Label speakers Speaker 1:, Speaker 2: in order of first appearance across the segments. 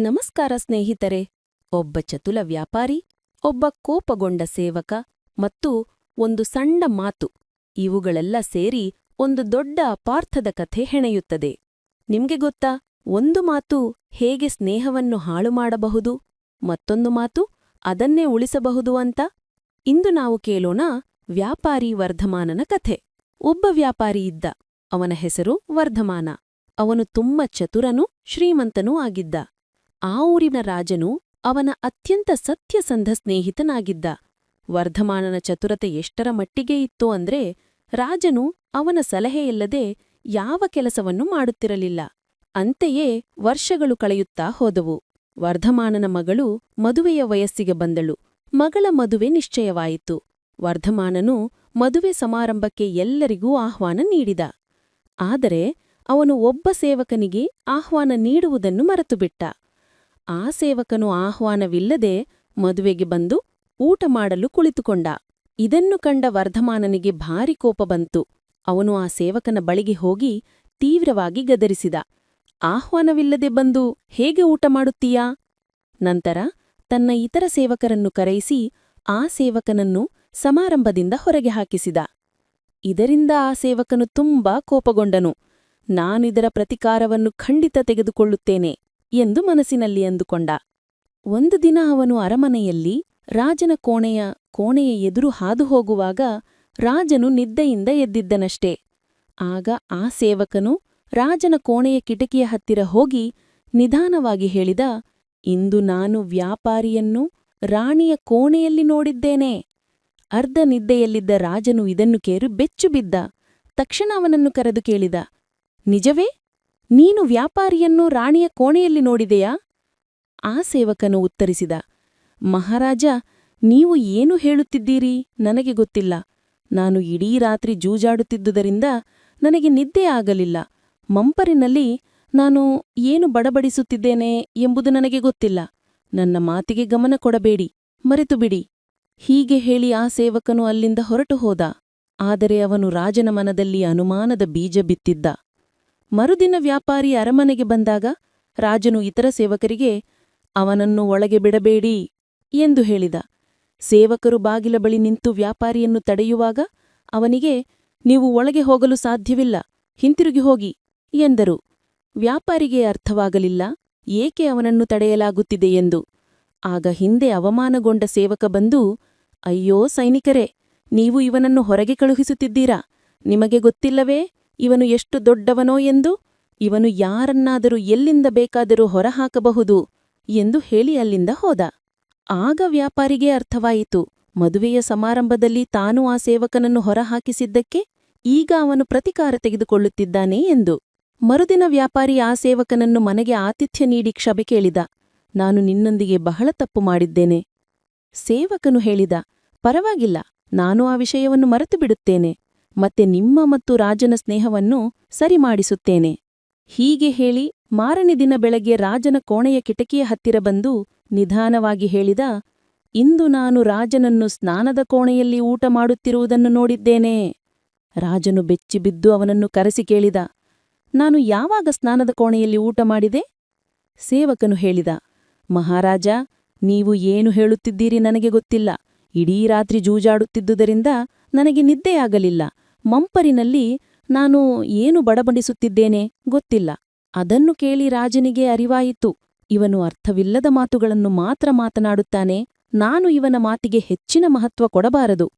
Speaker 1: ನಮಸ್ಕಾರ ಸ್ನೇಹಿತರೆ. ಒಬ್ಬ ಚತುಲ ವ್ಯಾಪಾರಿ, ಒಬ್ಬ ಕೋಪಗೊಂಡ ಸೇವಕ ಮತ್ತು ಒಂದು ಸಣ್ಣ ಮಾತು. ಇವುಗಳೆಲ್ಲ ಸೇರಿ ಒಂದು ದೊಡ್ಡ ಅಪಾರ್ಥದ ಕಥೆ ಹೆಣೆಯುತ್ತದೆ. ನಿಮ್ಗೆ ಗೊತ್ತಾ, ಒಂದು ಮಾತು ಹೇಗೆ ಸ್ನೇಹವನ್ನು ಹಾಳು ಮಾಡಬಹುದು, ಮತ್ತೊಂದು ಮಾತು ಅದನ್ನೇ ಉಳಿಸಬಹುದು ಅಂತ? ಇಂದು ನಾವು ಕೇಳೋಣ ವ್ಯಾಪಾರಿ ವರ್ಧಮಾನನ ಕಥೆ. ಒಬ್ಬ ವ್ಯಾಪಾರಿ ಇದ್ದ. ಅವನ ಹೆಸರು ವರ್ಧಮಾನ. ಅವನು ತುಂಬ ಚತುರನೂ ಶ್ರೀಮಂತನೂ ಆಗಿದ್ದ. ಆ ಊರಿನ ರಾಜನು ಅವನ ಅತ್ಯಂತ ಸತ್ಯಸಂಧ ಸ್ನೇಹಿತನಾಗಿದ್ದ. ವರ್ಧಮಾನನ ಚತುರತೆ ಎಷ್ಟರ ಮಟ್ಟಿಗೆ ಇತ್ತು ಅಂದ್ರೆ ರಾಜನು ಅವನ ಸಲಹೆಯಿಲ್ಲದೆ ಯಾವ ಕೆಲಸವನ್ನು ಮಾಡುತ್ತಿರಲಿಲ್ಲ. ಅಂತೆಯೇ ವರ್ಷಗಳು ಕಳೆಯುತ್ತಾ ಹೋದವು. ವರ್ಧಮಾನನ ಮಗಳು ಮದುವೆಯ ವಯಸ್ಸಿಗೆ ಬಂದಳು. ಮಗಳ ಮದುವೆ ನಿಶ್ಚಯವಾಯಿತು. ವರ್ಧಮಾನನು ಮದುವೆ ಸಮಾರಂಭಕ್ಕೆ ಎಲ್ಲರಿಗೂ ಆಹ್ವಾನ ನೀಡಿದ. ಆದರೆ ಅವನು ಒಬ್ಬ ಸೇವಕನಿಗೆ ಆಹ್ವಾನ ನೀಡುವುದನ್ನು ಮರೆತುಬಿಟ್ಟ. ಆ ಸೇವಕನು ಆಹ್ವಾನವಿಲ್ಲದೆ ಮದುವೆಗೆ ಬಂದು ಊಟ ಮಾಡಲು ಕುಳಿತುಕೊಂಡ. ಇದನ್ನು ಕಂಡ ವರ್ಧಮಾನನಿಗೆ ಭಾರಿ ಕೋಪ ಬಂತು. ಅವನು ಆ ಸೇವಕನ ಬಳಿಗೆ ಹೋಗಿ ತೀವ್ರವಾಗಿ ಗದರಿಸಿದ. ಆಹ್ವಾನವಿಲ್ಲದೆ ಬಂದು ಹೇಗೆ ಊಟ ಮಾಡುತ್ತೀಯಾ? ನಂತರ ತನ್ನ ಇತರ ಸೇವಕರನ್ನು ಕರೆಯಿಸಿ ಆ ಸೇವಕನನ್ನು ಸಮಾರಂಭದಿಂದ ಹೊರಗೆ ಹಾಕಿಸಿದ. ಇದರಿಂದ ಆ ಸೇವಕನು ತುಂಬಾ ಕೋಪಗೊಂಡನು. ನಾನಿದರ ಪ್ರತಿಕಾರವನ್ನು ಖಂಡಿತ ತೆಗೆದುಕೊಳ್ಳುತ್ತೇನೆ. ಎಂದು ಮನಸ್ಸಿನಲ್ಲಿ ಅಂದುಕೊಂಡ. ಒಂದು ದಿನ ಅವನು ಅರಮನೆಯಲ್ಲಿ ರಾಜನ ಕೋಣೆಯ ಕೋಣೆಯ ಎದುರು ಹಾದು ಹೋಗುವಾಗ ರಾಜನು ನಿದ್ದೆಯಿಂದ ಎದ್ದಿದ್ದನಷ್ಟೇ. ಆಗ ಆ ಸೇವಕನು ರಾಜನ ಕೋಣೆಯ ಕಿಟಕಿಯ ಹತ್ತಿರ ಹೋಗಿ ನಿಧಾನವಾಗಿ ಹೇಳಿದ, ಇಂದು ನಾನು ವ್ಯಾಪಾರಿಯನ್ನು ರಾಣಿಯ ಕೋಣೆಯಲ್ಲಿ ನೋಡಿದ್ದೇನೆ. ಅರ್ಧ ನಿದ್ದೆಯಲ್ಲಿದ್ದ ರಾಜನು ಇದನ್ನು ಕೇರು ಬೆಚ್ಚುಬಿದ್ದ. ತಕ್ಷಣ ಅವನನ್ನು ಕರೆದು ಕೇಳಿದ, ನಿಜವೇ? ನೀನು ವ್ಯಾಪಾರಿಯನ್ನು ರಾಣಿಯ ಕೋಣೆಯಲ್ಲಿ ನೋಡಿದೆಯಾ? ಆ ಸೇವಕನು ಉತ್ತರಿಸಿದ, ಮಹಾರಾಜ, ನೀವು ಏನು ಹೇಳುತ್ತಿದ್ದೀರಿ? ನನಗೆ ಗೊತ್ತಿಲ್ಲ. ನಾನು ಇಡೀ ರಾತ್ರಿ ಜೂಜಾಡುತ್ತಿದ್ದುದರಿಂದ ನನಗೆ ನಿದ್ದೆ ಆಗಲಿಲ್ಲ. ಮಂಪರಿನಲ್ಲಿ ನಾನು ಏನು ಬಡಬಡಿಸುತ್ತಿದ್ದೇನೆ ಎಂಬುದು ನನಗೆ ಗೊತ್ತಿಲ್ಲ. ನನ್ನ ಮಾತಿಗೆ ಗಮನ ಕೊಡಬೇಡಿ, ಮರೆತುಬಿಡಿ. ಹೀಗೆ ಹೇಳಿ ಆ ಸೇವಕನು ಅಲ್ಲಿಂದ ಹೊರಟು ಹೋದ ಆದರೆ ಅವನು ರಾಜನ ಮನದಲ್ಲಿ ಅನುಮಾನದ ಬೀಜ ಬಿತ್ತಿದ್ದ. ಮರುದಿನ ವ್ಯಾಪಾರಿ ಅರಮನೆಗೆ ಬಂದಾಗ ರಾಜನು ಇತರ ಸೇವಕರಿಗೆ, ಅವನನ್ನು ಒಳಗೆ ಬಿಡಬೇಡಿ ಎಂದು ಹೇಳಿದ. ಸೇವಕರು ಬಾಗಿಲ ಬಳಿ ನಿಂತು ವ್ಯಾಪಾರಿಯನ್ನು ತಡೆಯುವಾಗ ಅವನಿಗೆ, ನೀವು ಒಳಗೆ ಹೋಗಲು ಸಾಧ್ಯವಿಲ್ಲ, ಹಿಂತಿರುಗಿ ಹೋಗಿ ಎಂದರು. ವ್ಯಾಪಾರಿಗೆ ಅರ್ಥವಾಗಲಿಲ್ಲ, ಏಕೆ ಅವನನ್ನು ತಡೆಯಲಾಗುತ್ತಿದೆ ಎಂದು. ಆಗ ಹಿಂದೆ ಅವಮಾನಗೊಂಡ ಸೇವಕ ಬಂದು, ಅಯ್ಯೋ ಸೈನಿಕರೇ, ನೀವು ಇವನನ್ನು ಹೊರಗೆ ಕಳುಹಿಸುತ್ತಿದ್ದೀರಾ, ನಿಮಗೆ ಗೊತ್ತಿಲ್ಲವೇ? ಇವನು ಎಷ್ಟು ದೊಡ್ಡವನೋ ಎಂದು ಇವನು ಯಾರನ್ನಾದರೂ ಎಲ್ಲಿಂದ ಬೇಕಾದರೂ ಹೊರಹಾಕಬಹುದು ಎಂದು ಹೇಳಿ ಅಲ್ಲಿಂದ ಹೋದ. ಆಗ ವ್ಯಾಪಾರಿಗೆ ಅರ್ಥವಾಯಿತು, ಮದುವೆಯ ಸಮಾರಂಭದಲ್ಲಿ ತಾನು ಆ ಸೇವಕನನ್ನು ಹೊರಹಾಕಿಸಿದ್ದಕ್ಕೆ ಈಗ ಅವನು ಪ್ರತಿಕಾರ ತೆಗೆದುಕೊಳ್ಳುತ್ತಿದ್ದಾನೆ ಎಂದು. ಮರುದಿನ ವ್ಯಾಪಾರಿ ಆ ಸೇವಕನನ್ನು ಮನೆಗೆ ಆತಿಥ್ಯ ನೀಡಿ ಕ್ಷಮೆ ಕೇಳಿದ, ನಾನು ನಿನ್ನೊಂದಿಗೆ ಬಹಳ ತಪ್ಪು ಮಾಡಿದ್ದೇನೆ. ಸೇವಕನು ಹೇಳಿದ, ಪರವಾಗಿಲ್ಲ, ನಾನು ಆ ವಿಷಯವನ್ನು ಮರೆತು ಬಿಡುತ್ತೇನೆ ಮತ್ತೆ ನಿಮ್ಮ ಮತ್ತು ರಾಜನ ಸ್ನೇಹವನ್ನು ಸರಿಮಾಡಿಸುತ್ತೇನೆ. ಹೀಗೆ ಹೇಳಿ ಮಾರನೇ ದಿನ ಬೆಳಗ್ಗೆ ರಾಜನ ಕೋಣೆಯ ಕಿಟಕಿಯ ಹತ್ತಿರ ಬಂದು ನಿಧಾನವಾಗಿ ಹೇಳಿದ, ಇಂದು ನಾನು ರಾಜನನ್ನು ಸ್ನಾನದ ಕೋಣೆಯಲ್ಲಿ ಊಟ ಮಾಡುತ್ತಿರುವುದನ್ನು ನೋಡಿದ್ದೇನೆ. ರಾಜನು ಬೆಚ್ಚಿಬಿದ್ದು ಅವನನ್ನು ಕರೆಸಿ ಕೇಳಿದ, ನಾನು ಯಾವಾಗ ಸ್ನಾನದ ಕೋಣೆಯಲ್ಲಿ ಊಟ ಮಾಡಿದೆ? ಸೇವಕನು ಹೇಳಿದ, ಮಹಾರಾಜ, ನೀವು ಏನು ಹೇಳುತ್ತಿದ್ದೀರಿ ನನಗೆ ಗೊತ್ತಿಲ್ಲ. ಇಡೀ ರಾತ್ರಿ ಜೂಜಾಡುತ್ತಿದ್ದುದರಿಂದ ನನಗೆ ನಿದ್ದೆಯಾಗಲಿಲ್ಲ. ಮಂಪರಿನಲ್ಲಿ ನಾನು ಏನು ಬಡಬಡಿಸುತ್ತಿದ್ದೇನೆ ಗೊತ್ತಿಲ್ಲ. ಅದನ್ನು ಕೇಳಿ ರಾಜನಿಗೆ ಅರಿವಾಯಿತು. ಇವನು ಅರ್ಥವಿಲ್ಲದ ಮಾತುಗಳನ್ನು ಮಾತ್ರ ಮಾತನಾಡುತ್ತಾನೆ. ನಾನು ಇವನ ಮಾತಿಗೆ ಹೆಚ್ಚಿನ ಮಹತ್ವ ಕೊಡಬಾರದು.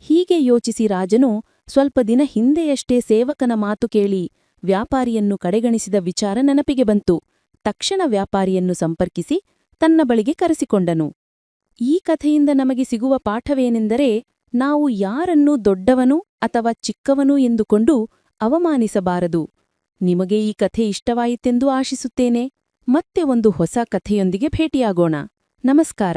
Speaker 1: ಹೀಗೆ ಯೋಚಿಸಿ ರಾಜನು ಸ್ವಲ್ಪ ದಿನ ಹಿಂದೆಯಷ್ಟೇ ಸೇವಕನ ಮಾತು ಕೇಳಿ ವ್ಯಾಪಾರಿಯನ್ನು ಕಡೆಗಣಿಸಿದ ವಿಚಾರ ನೆನಪಿಗೆ ಬಂತು. ತಕ್ಷಣ ವ್ಯಾಪಾರಿಯನ್ನು ಸಂಪರ್ಕಿಸಿ ತನ್ನ ಬಳಿಗೆ ಕರೆಸಿಕೊಂಡನು. ಈ ಕಥೆಯಿಂದ ನಮಗೆ ಸಿಗುವ ಪಾಠವೇನೆಂದರೆ ನಾವು ಯಾರನ್ನೂ ದೊಡ್ಡವನು ಅಥವಾ ಚಿಕ್ಕವನು ಎಂದುಕೊಂಡು ಅವಮಾನಿಸಬಾರದು. ನಿಮಗೆ ಈ ಕಥೆ ಇಷ್ಟವಾಯಿತೆಂದು ಆಶಿಸುತ್ತೇನೆ. ಮತ್ತೆ ಒಂದು ಹೊಸ ಕಥೆಯೊಂದಿಗೆ ಭೇಟಿಯಾಗೋಣ. ನಮಸ್ಕಾರ.